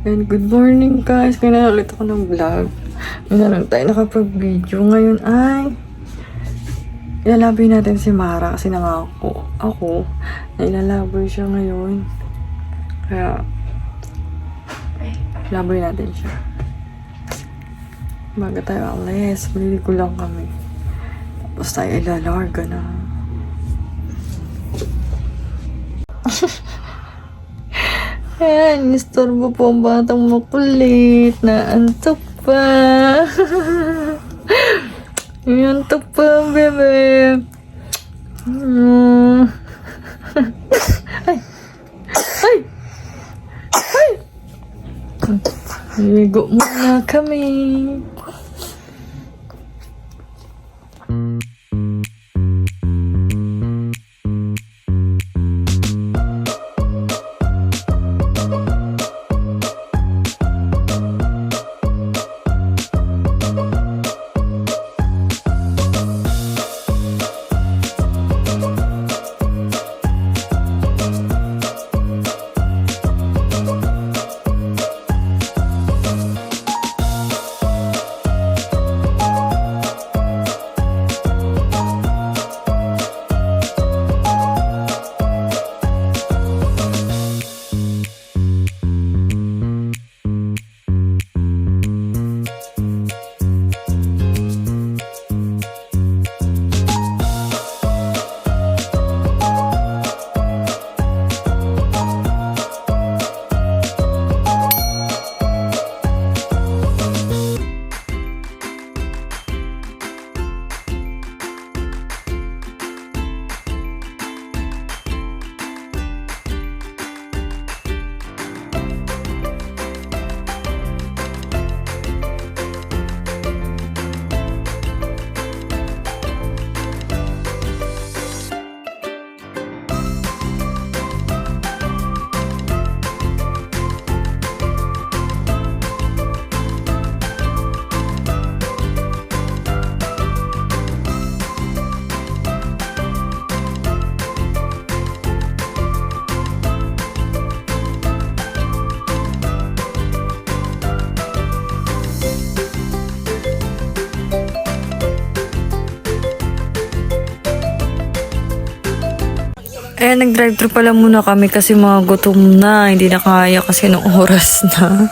And good morning guys! Na ulit ako ng vlog. Ngayon lang tayo nakapag-video. Ngayon ay ilalaboy natin si Mara kasi nangako ako na ilalaboy siya ngayon. Kaya laboy natin siya. Baga tayo alis. Maliligo lang kami. Tapos tayo ilalarga na. Ayan, istorbo po ang batang makulit na antok pa. antok pa, bebe. Mm. ay! Ay! Ay! Ligo muna kami. Nag-drive-thru pala muna kami kasi mga gutom na. Hindi na kaya kasi nung oras na.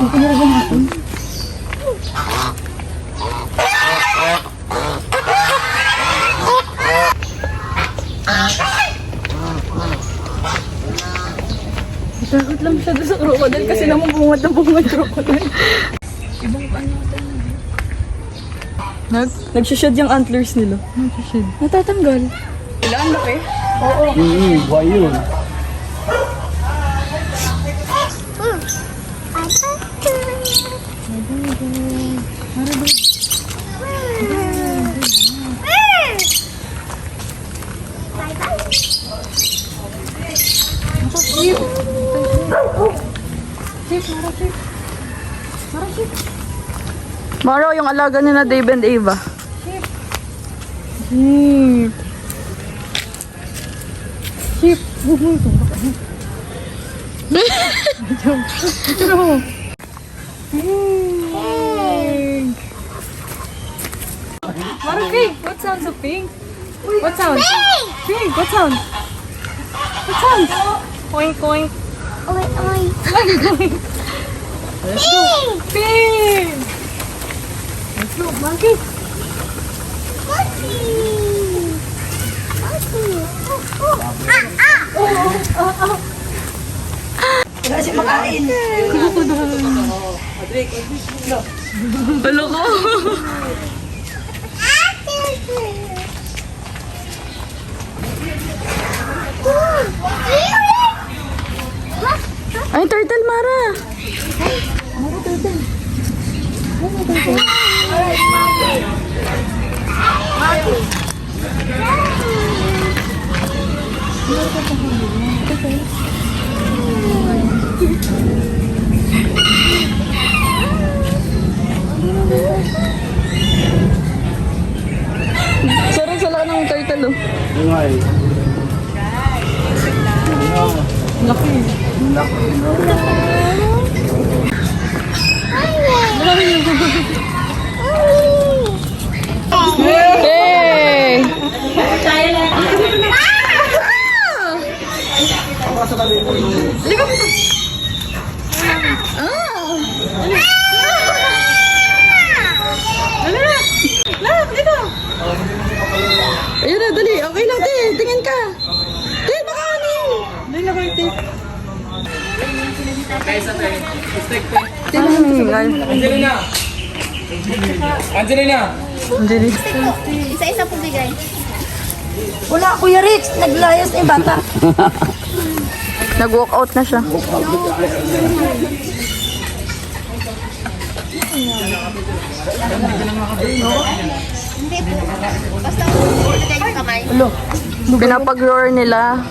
Takot lang siya sa crocodile kasi naman bungad na bungad crocodile. Nag? Nagsishad yung antlers nila. Nag-shade. Natatanggal. Wala, ang laki. Oo. Hmm, buhay yun. Maro, yung alaga ni na Dave and Ava. Sheep. Sheep. Bumuto. Ito. Pink. Parang pink. What sounds of pink? What sound? Pink. What sound? What sound? Oink, oink. Oi, oi. Let's go. Pink. Let's go, monkey. Monkey. Monkey. Oh, oh. Ah, ah. Balo ko. Ay, turtle, Mara. Sarang sala ng turtle, oh. Yung nga eh. Laki. Laki. Hey! Ayun na, dali. Okay lang, te. Tingin ka. Te, makanin. Dahil na kayo, tip. Angelina! Angelina! Dali. Isa-isa po bigay. Wala, Kuya Rich. Naglayas na yung bata. Nag-walk out na siya. Hindi po. Basta ilagay yung kamay. Pinapag-roar nila.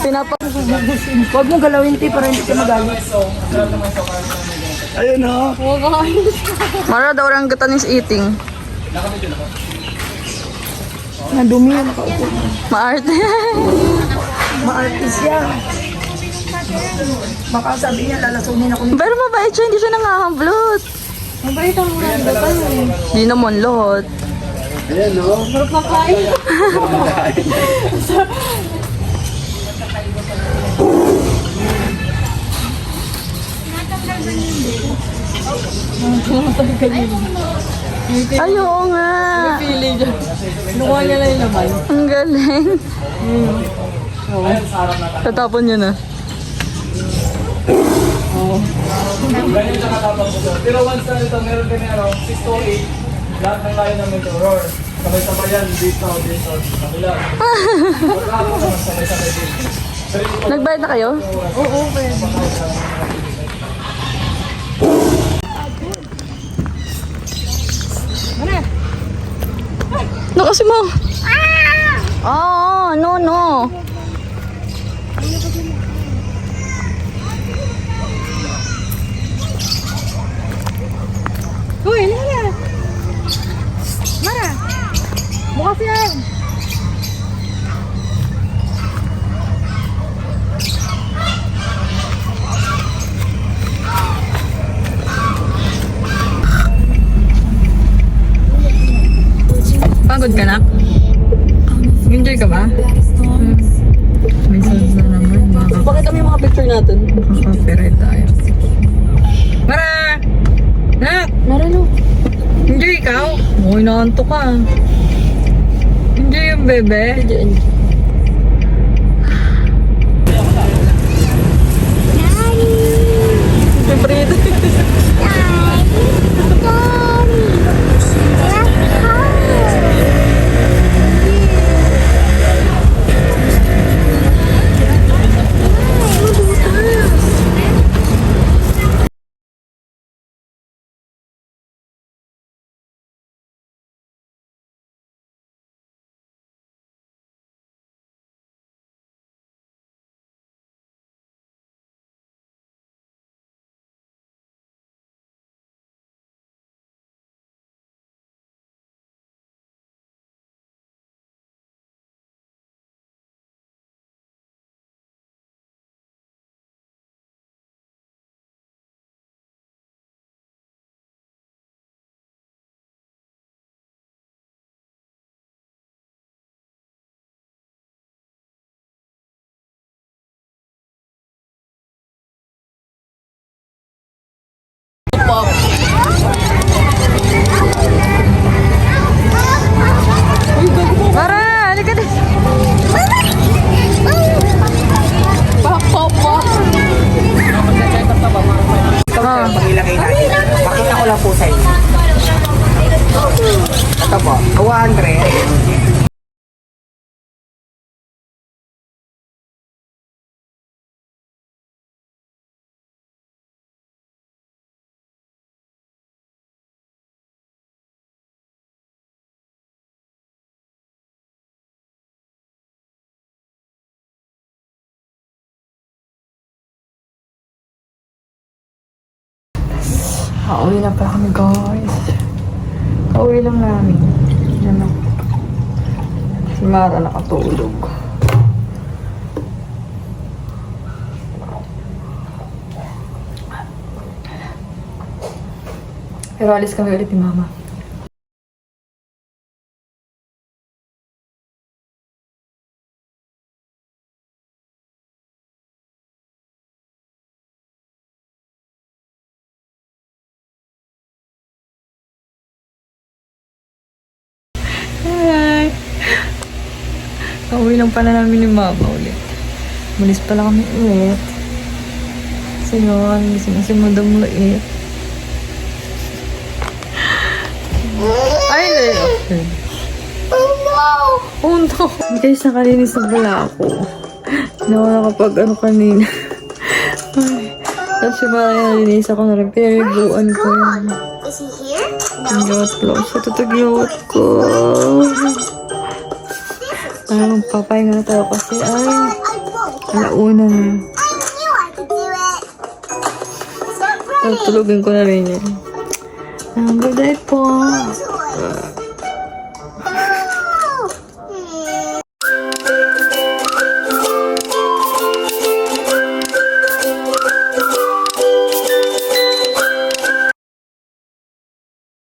Pinapag... Huwag mong galawin, ti, para hindi ka magalit. Ayun oh. Mara, the orangutan is eating. Nadumi yan, nakaupo. Maarte. Ma-artist yan. Baka sabi niya, lalasunin ako ni Pero mabait siya, hindi siya nangahamblot. Mabait ang mga bata eh. Hindi naman lot. Ayan oh. Sarap makain. Ay, oo nga. Pili dyan. Nakuha niya lang yung laman. Ang galing. Tatapon niya na. Ganyan siya katapang ko. Pero once na ito, meron kami ano, 6 to 8, lahat ng layo namin ito, roar. Sabay-sabay yan, dito, dito, sa kabila. Pagkakapag naman sabay-sabay dito. Nagbayad na kayo? Oo, pwede. No, kasi mo. Ah, no, no. Uy, Lara! Mara! Bukas yan! Bebe. Siyempre lang po sa inyo. Ito po, 200. Pauwi na pala kami guys. Pauwi lang namin. Yan o. Si Mara nakatulog. Pero alis kami ulit ni Mama. Hi! Pauwi lang pala namin ni Mama ulit. Malis pala kami ulit. Kasi yun, gising si Madam Liit. Ay, Leo. Oh no! Oh no! Guys, nakalinis na pala ako. Hindi ako nakapag ano kanina. Tapos yung mga nalinis ako na rin. Pinariguan ko yun. Is he here? Ang yot ko. Ay, magpapahinga na tayo kasi ay, alauna na. Tutulugin ko na rin yan. Ang good day po. Toy.